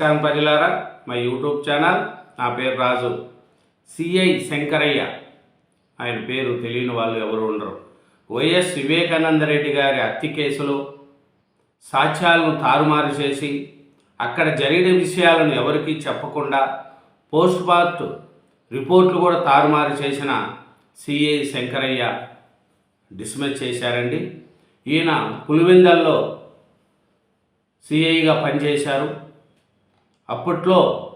నమస్కారం ప్రజలారా మా యూట్యూబ్ ఛానల్ నా పేరు రాజు. సిఐ శంకరయ్య. ఆయన పేరు తెలియని వాళ్ళు ఎవరు ఉండరు. వైఎస్ వివేకానంద రెడ్డి గారి హత్య కేసులో సాక్ష్యాలను తారుమారు చేసి అక్కడ జరిగిన విషయాలను ఎవరికీ చెప్పకుండా పోస్ట్ మార్ట్ రిపోర్ట్లు కూడా తారుమారు చేసిన సిఐ శంకరయ్య డిస్మిస్ చేశారండి. ఈయన పులివెందల్లో సిఐగా పనిచేశారు. అప్పట్లో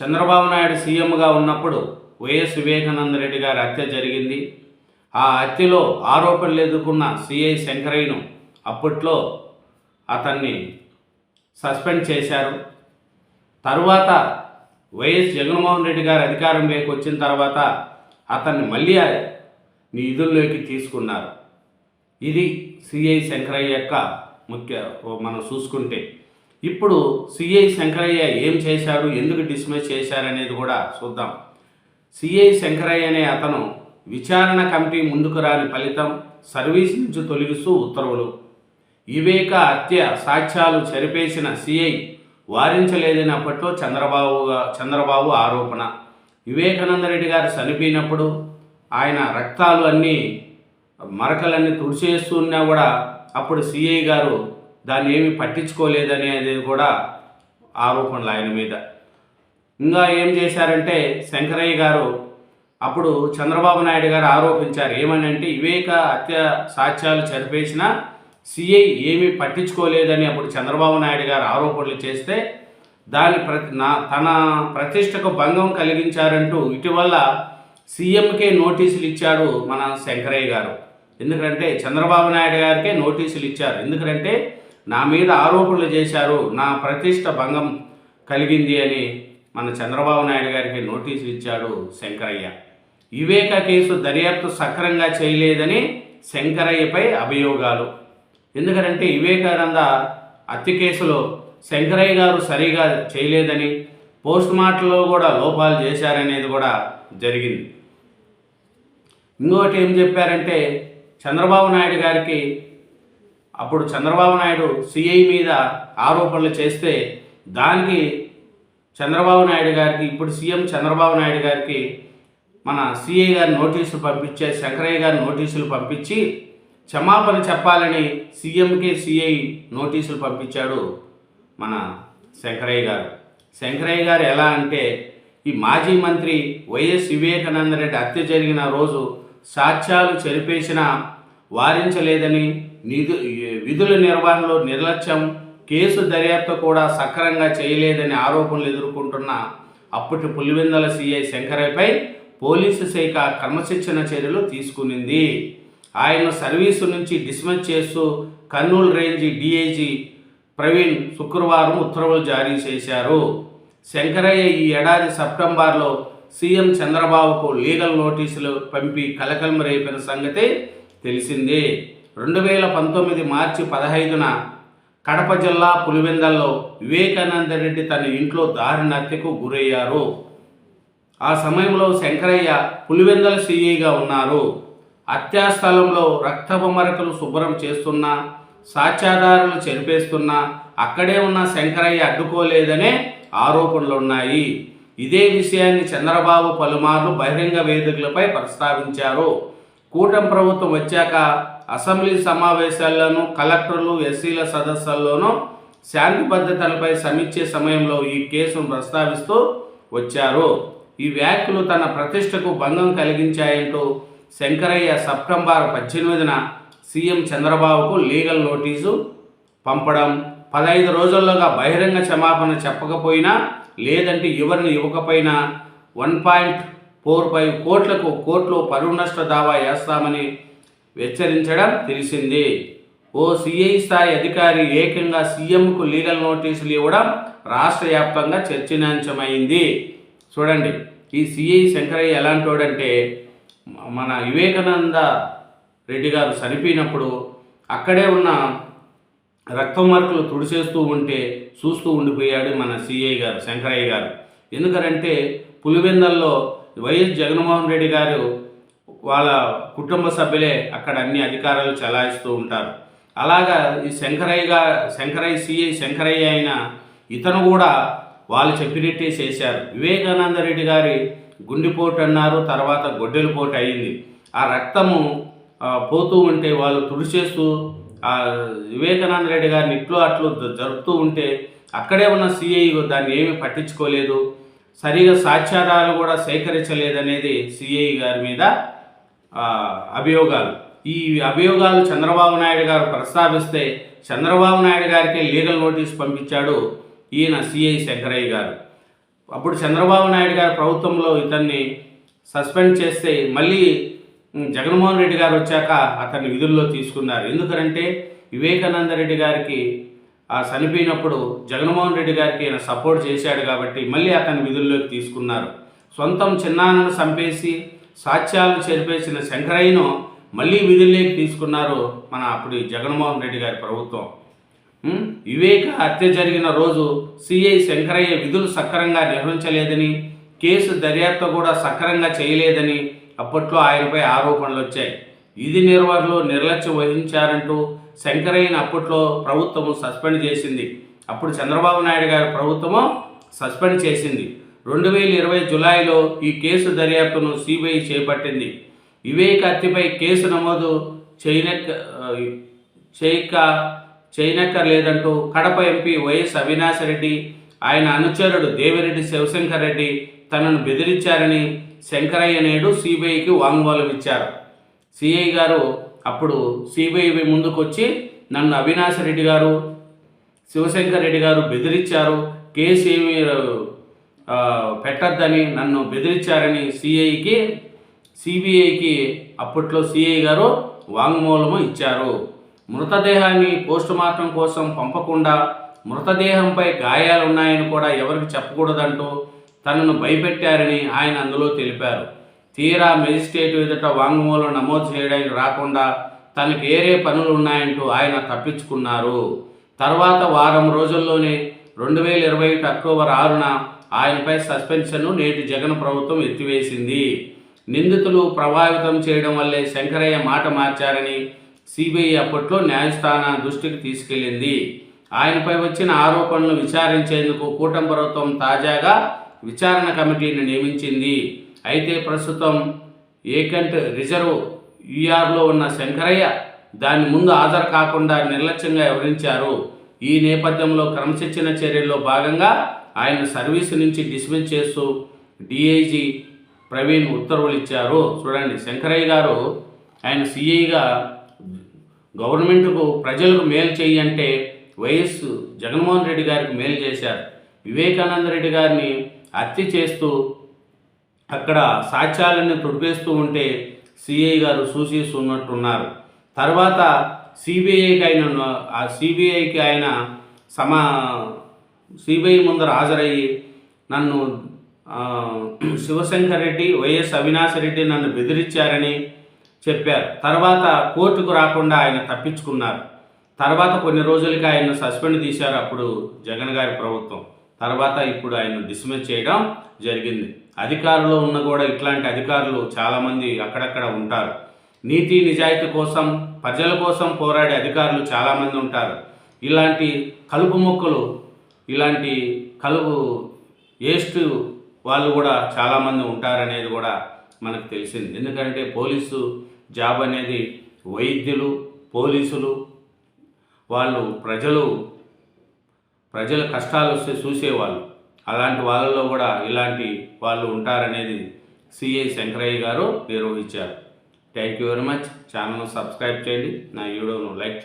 చంద్రబాబు నాయుడు సీఎంగా ఉన్నప్పుడు వైఎస్ వివేకానంద రెడ్డి గారి హత్య జరిగింది. ఆ హత్యలో ఆరోపణలు ఎదుర్కొన్న సిఐ శంకరయ్యను అప్పట్లో అతన్ని సస్పెండ్ చేశారు. తరువాత వైఎస్ జగన్మోహన్ రెడ్డి గారు అధికారంలోకి వచ్చిన తర్వాత అతన్ని మళ్ళీ నిధుల్లోకి తీసుకున్నారు. ఇది సిఐ శంకరయ్య యొక్క ముఖ్య మనం చూసుకుంటే ఇప్పుడు సిఐ శంకరయ్య ఏం చేశాడు ఎందుకు డిస్మిస్ చేశారనేది కూడా చూద్దాం. సిఐ శంకరయ్య అనే అతను విచారణ కమిటీ ముందుకు రాని ఫలితం సర్వీస్ నుంచి తొలగిస్తూ ఉత్తర్వులు. వివేక హత్య సాక్ష్యాలు చెరిపేసిన సిఐ వారించలేదని అప్పట్లో చంద్రబాబు చంద్రబాబు ఆరోపణ. వివేకానంద రెడ్డి గారు చనిపోయినప్పుడు ఆయన రక్తాలు అన్నీ మరకలన్నీ తుడిచేస్తున్నా కూడా అప్పుడు సిఐ గారు దాన్ని ఏమి పట్టించుకోలేదనేది కూడా ఆరోపణలు ఆయన మీద. ఇంకా ఏం చేశారంటే శంకరయ్య గారు అప్పుడు చంద్రబాబు నాయుడు గారు ఆరోపించారు. ఏమని అంటే వివేక హత్య సాక్ష్యాలు చదివేసిన సిఐ ఏమీ పట్టించుకోలేదని అప్పుడు చంద్రబాబు నాయుడు గారు ఆరోపణలు చేస్తే దాని ప్రతి నా తన ప్రతిష్టకు భంగం కలిగించారంటూ ఇటీవల సీఎంకే నోటీసులు ఇచ్చాడు మన శంకరయ్య గారు. ఎందుకంటే చంద్రబాబు నాయుడు గారికే నోటీసులు ఇచ్చారు. ఎందుకంటే నా మీద ఆరోపణలు చేశారు. నా ప్రతిష్ట భంగం కలిగింది అని మన చంద్రబాబు నాయుడు గారికి నోటీసులు ఇచ్చాడు శంకరయ్య. వివేక కేసు దర్యాప్తు సక్రంగా చేయలేదని శంకరయ్యపై అభియోగాలు. ఎందుకంటే వివేకానంద హత్య కేసులో శంకరయ్య గారు సరిగా చేయలేదని పోస్ట్ మార్టంలో కూడా లోపాలు చేశారనేది కూడా జరిగింది. ఇంకోటి ఏం చెప్పారంటే చంద్రబాబు నాయుడు గారికి అప్పుడు చంద్రబాబు నాయుడు సిఐ మీద ఆరోపణలు చేస్తే దానికి చంద్రబాబు నాయుడు గారికి ఇప్పుడు సీఎం చంద్రబాబు నాయుడు గారికి మన సిఐ గారు నోటీసులు పంపించే శంకరయ్య గారు నోటీసులు పంపించి క్షమాపణ చెప్పాలని సీఎంకి సిఐ నోటీసులు పంపించాడు మన శంకరయ్య గారు. శంకరయ్య గారు ఎలా అంటే ఈ మాజీ మంత్రి వైఎస్ వివేకానంద రెడ్డి హత్య జరిగిన రోజు సాక్ష్యాలు చెరిపేసిన వారించలేదని నిధు విధుల నిర్వహణలో నిర్లక్ష్యం కేసు దర్యాప్తు కూడా సక్రమంగా చేయలేదని ఆరోపణలు ఎదుర్కొంటున్న అప్పటి పులివెందల సిఐ శంకరయ్యపై పోలీసు శాఖ క్రమశిక్షణ చర్యలు తీసుకునింది. ఆయన సర్వీసు నుంచి డిస్మిస్ చేస్తూ కర్నూలు రేంజ్ డిఐజీ ప్రవీణ్ శుక్రవారం ఉత్తర్వులు జారీ చేశారు. శంకరయ్య ఈ ఏడాది సెప్టెంబర్లో సీఎం చంద్రబాబుకు లీగల్ నోటీసులు పంపి కలకలం రేపిన సంగతి తెలిసిందే. రెండు వేల పంతొమ్మిది మార్చి పదహైదున కడప జిల్లా పులివెందల్లో వివేకానంద రెడ్డి తన ఇంట్లో దారుణ హత్యకు గురయ్యారు. ఆ సమయంలో శంకరయ్య పులివెందల సీఈగా ఉన్నారు. హత్యాస్థలంలో రక్తపు మరకలు శుభ్రం చేస్తున్నా సాక్ష్యాధారాలు చెరిపేస్తున్నా అక్కడే ఉన్న శంకరయ్య అడ్డుకోలేదనే ఆరోపణలు ఉన్నాయి ఇదే విషయాన్ని చంద్రబాబు పలుమార్లు బహిరంగ వేదికలపై ప్రస్తావించారు. కూటమి ప్రభుత్వం వచ్చాక అసెంబ్లీ సమావేశాల్లోనూ కలెక్టర్లు ఎస్సీల సదస్సుల్లోనూ శాంతి భద్రతలపై సమీక్షే సమయంలో ఈ కేసును ప్రస్తావిస్తూ వచ్చారు. ఈ వ్యాఖ్యలు తన ప్రతిష్టకు భంగం కలిగించాయంటూ శంకరయ్య సెప్టెంబర్ పద్దెనిమిదిన సీఎం చంద్రబాబుకు లీగల్ నోటీసు పంపడం పదహైదు రోజుల్లోగా బహిరంగ క్షమాపణ చెప్పకపోయినా లేదంటే ఎవరిని ఇవ్వకపోయినా వన్ పాయింట్ ఫోర్ ఫైవ్ కోట్లకు కోట్లు పరువు నష్ట దావా వేస్తామని హెచ్చరించడం తెలిసింది. ఓ సిఐ స్థాయి అధికారి ఏకంగా సీఎంకు లీగల్ నోటీసులు ఇవ్వడం రాష్ట్ర వ్యాప్తంగా చర్చనీయాంశమైంది. చూడండి ఈ సిఐ శంకరయ్య ఎలాంటోడంటే మన వివేకానంద రెడ్డి గారు చనిపోయినప్పుడు అక్కడే ఉన్న రక్త మార్కులు తుడిచేస్తూ ఉంటే చూస్తూ ఉండిపోయాడు మన సిఐ గారు శంకరయ్య గారు. ఎందుకంటే పులివెందల్లో వైఎస్ జగన్మోహన్ రెడ్డి గారు వాళ్ళ కుటుంబ సభ్యులే అక్కడ అన్ని అధికారాలు చలాయిస్తూ ఉంటారు. అలాగా ఈ శంకరయ్యగా శంకరయ్య సిఐ శంకరయ్య అయిన ఇతను కూడా వాళ్ళు చెప్పినట్టే చేశారు. వివేకానంద రెడ్డి గారి గుండెపోటు అన్నారు తర్వాత గొడ్డెలపోటు అయింది. ఆ రక్తము పోతూ ఉంటే వాళ్ళు తుడిచేస్తూ ఆ వివేకానంద రెడ్డి గారిని ఇట్లు అట్లు జరుపుతూ ఉంటే అక్కడే ఉన్న సిఐ దాన్ని ఏమీ పట్టించుకోలేదు. సరిగా సాక్ష్యాధారాలు కూడా సేకరించలేదనేది సిఐ గారి మీద అభియోగాలు. ఈ అభియోగాలు చంద్రబాబు నాయుడు గారు ప్రస్తావిస్తే చంద్రబాబు నాయుడు గారికి లీగల్ నోటీస్ పంపించాడు ఈయన సిఐ శంకరయ్య గారు. అప్పుడు చంద్రబాబు నాయుడు గారి ప్రభుత్వంలో ఇతన్ని సస్పెండ్ చేస్తే మళ్ళీ జగన్మోహన్ రెడ్డి గారు వచ్చాక అతన్ని విధుల్లో తీసుకున్నారు. ఎందుకంటే వివేకానంద రెడ్డి గారికి చనిపోయినప్పుడు జగన్మోహన్ రెడ్డి గారికి ఈయన సపోర్ట్ చేశాడు కాబట్టి మళ్ళీ అతన్ని విధుల్లోకి తీసుకున్నారు. సొంతం చిన్నాన్నను చంపేసి సాక్ష్యాలు చేర్పేసిన శంకరయ్యను మళ్ళీ విధుల్లోకి తీసుకున్నారు మన అప్పుడు జగన్మోహన్ రెడ్డి గారి ప్రభుత్వం. వివేక హత్య జరిగిన రోజు సిఐ శంకరయ్య విధులు సక్రమంగా నిర్వహించలేదని కేసు దర్యాప్తు కూడా సక్రమంగా చేయలేదని అప్పట్లో ఆయనపై ఆరోపణలు వచ్చాయి. విధి నిర్వహణలో నిర్లక్ష్యం వహించారంటూ శంకరయ్యను అప్పట్లో ప్రభుత్వం సస్పెండ్ చేసింది. అప్పుడు చంద్రబాబు నాయుడు గారి ప్రభుత్వము సస్పెండ్ చేసింది. రెండు వేల ఇరవై జులైలో ఈ కేసు దర్యాప్తును సిబిఐ చేపట్టింది. వివేక్ హత్యపై కేసు నమోదు చేయనక్క చేయక చేయనక్కర్లేదంటూ కడప ఎంపీ వైఎస్ అవినాష్ రెడ్డి ఆయన అనుచరుడు దేవిరెడ్డి శివశంకర్ రెడ్డి తనను బెదిరించారని శంకరయ్య నేడు సిబిఐకి వాంగ్మూలం ఇచ్చారు. సిఐ గారు అప్పుడు సిబిఐ ముందుకు వచ్చి నన్ను అవినాష్ రెడ్డి గారు శివశంకర్ రెడ్డి గారు బెదిరించారు. కేసు ఏమి పెట్టొద్దని నన్ను బెదిరించారని సిఐకి సిబిఐకి అప్పట్లో సిఐ గారు వాంగ్మూలము ఇచ్చారు. మృతదేహాన్ని పోస్టుమార్టం కోసం పంపకుండా మృతదేహంపై గాయాలున్నాయని కూడా ఎవరికి చెప్పకూడదంటూ తనను భయపెట్టారని ఆయన అందులో తెలిపారు. తీరా మెజిస్ట్రేట్ ఎదుట వాంగ్మూలం నమోదు చేయడానికి రాకుండా తనకు ఏరే పనులు ఉన్నాయంటూ ఆయన తప్పించుకున్నారు. తర్వాత వారం రోజుల్లోనే రెండు వేల ఇరవై ఒకటి అక్టోబర్ ఆరున ఆయనపై సస్పెన్షన్ను నేటి జగన్ ప్రభుత్వం ఎత్తివేసింది. నిందితులు ప్రభావితం చేయడం వల్లే శంకరయ్య మాట మార్చారని సిబిఐ అప్పట్లో న్యాయస్థాన దృష్టికి తీసుకెళ్ళింది ఆయనపై వచ్చిన ఆరోపణలు విచారించేందుకు కూటమి ప్రభుత్వం తాజాగా విచారణ కమిటీని నియమించింది. అయితే ప్రస్తుతం ఏకంట్ రిజర్వ్ యూఆర్లో ఉన్న శంకరయ్య దాని ముందు హాజరు కాకుండా నిర్లక్ష్యంగా వివరించారు ఈ నేపథ్యంలో క్రమశిక్షణ చర్యల్లో భాగంగా ఆయన సర్వీస్ నుంచి డిస్మిస్ చేస్తూ డిఐజీ ప్రవీణ్ ఉత్తర్వులు ఇచ్చారు. చూడండి శంకరయ్య గారు ఆయన సిఐగా గవర్నమెంట్కు ప్రజలకు మేలు చేయి అంటే వైఎస్ జగన్మోహన్ రెడ్డి గారికి మేలు చేశారు. వివేకానంద రెడ్డి గారిని హత్య చేస్తూ అక్కడ సాక్ష్యాలన్నీ తుడిపేస్తూ ఉంటే సిఐ గారు సూచిస్తున్నట్టున్నారు తర్వాత సిబిఐకి ఆయన ఆ సిబిఐకి ఆయన సమా సిబిఐ ముందర హాజరయ్యి నన్ను శివశంకర్ రెడ్డి వైఎస్ అవినాష్ రెడ్డి నన్ను బెదిరించారని చెప్పారు. తర్వాత కోర్టుకు రాకుండా ఆయన తప్పించుకున్నారు. తర్వాత కొన్ని రోజులకి ఆయన సస్పెండ్ తీశారు అప్పుడు జగన్ గారి ప్రభుత్వం. తర్వాత ఇప్పుడు ఆయన డిస్మిస్ చేయడం జరిగింది. అధికారులు ఉన్న కూడా ఇట్లాంటి అధికారులు చాలామంది అక్కడక్కడ ఉంటారు. నీతి నిజాయితీ కోసం ప్రజల కోసం పోరాడే అధికారులు చాలామంది ఉంటారు. ఇలాంటి కలుపు మొక్కలు ఇలాంటి కలుపు ఏస్టు వాళ్ళు కూడా చాలామంది ఉంటారనేది కూడా మనకు తెలిసింది. ఎందుకంటే పోలీసు జాబ్ అనేది వైద్యులు పోలీసులు వాళ్ళు ప్రజలు ప్రజల కష్టాలు వస్తే చూసేవాళ్ళు. అలాంటి వాళ్ళలో కూడా ఇలాంటి వాళ్ళు ఉంటారనేది సిఐ శంకరయ్య గారు నిర్వహించారు. థ్యాంక్ యూ వెరీ మచ్ ఛానల్ను సబ్స్క్రైబ్ చేయండి. నా వీడియోను లైక్ చేయండి.